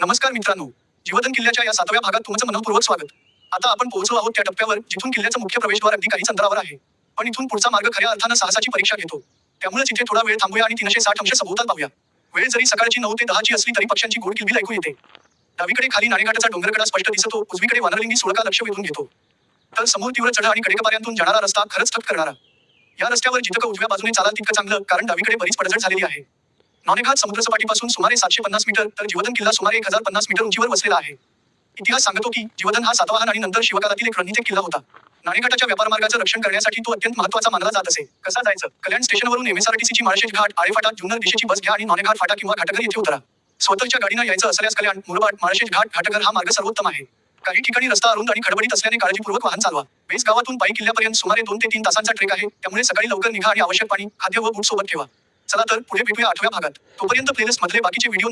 नमस्कार मित्रांनो. जीवधन किल्ल्याच्या या सातव्या भागात तुमचं मनपूर्वक स्वागत. आता आपण पोहोचलो आहोत त्या टप्प्यावर जिथून किल्ल्याचं मुख्य प्रवेशद्वार अगदी काहीच अंतरावर आहे. पण इथून पुढचा मार्ग खऱ्या अर्थानं साहसाची परीक्षा घेतो. त्यामुळे तिथे थोडा वेळ थांबूया आणि तीनशे साठ अंश सभोवताल पाहूया. वेळ जरी सकाळची नऊ ते दहाची असली तरी पक्ष्यांची गोड किलबिल ऐकू येते. डावीकडे खाली नाणेघाटाचा डोंगरकडा स्पष्ट दिसतो उजवीकडे वानरलिंगी सुळका लक्ष वेधून घेतो. तर समोर तीव्र चढा आणि कडेकपाऱ्यांतून जाणारा रस्ता खरंच थक करणारा. या रस्त्यावर जितकं उजव्या बाजूने चालाल तितकं चांगलं कारण डावीकडे बरीच पडझड झालेली आहे. नाणेघाट समुद्रसपाटीपासून सुमारे सातशे पन्नास मीटर तर जीवधन किल्ला सुमारे एक हजार पन्नास मीटर उंचीवर वसलेला आहे. इतिहास सांगतो की जीवधन हा सातवाहन आणि नंतर शिवकालातील एक रणनीतिक किल्ला होता. नाणेघाटाच्या व्यापार मार्गाचं रक्षण करण्यासाठी तो अत्यंत महत्त्वाचा मानला जात असे. कसा जायचं? कल्याण स्टेशनवरून एमएसआरटीसीची माळशेज घाट आळेफाटा जुन्नर दिशेची बस घ्या आणि नाणेघाट फाटा किंवा घाटघर येथे उतरा. स्वतःच्या गाडीनं यायचं असल्यास कल्याण मुरबाड माळशेज घाट घाटघर हा मार्ग सर्वोत्तम आहे. काही ठिकाणी रस्ता अरुंद आणि खडबडीत असल्याने काळजीपूर्वक वाहन चालवा. बेस गावातून पायी किल्ल्यापर्यंत सुमारे दोन ते तीन तासांचा ट्रेक आहे. त्यामुळे सकाळी लवकर निघा आणि आवश्यक पाणी खाद्य व बूट सोबत ठेवा. चला तर पुढे भेटूया आठव्या भागात. तोपर्यंत प्लेलिस्ट मधले बाकीचे व्हिडिओ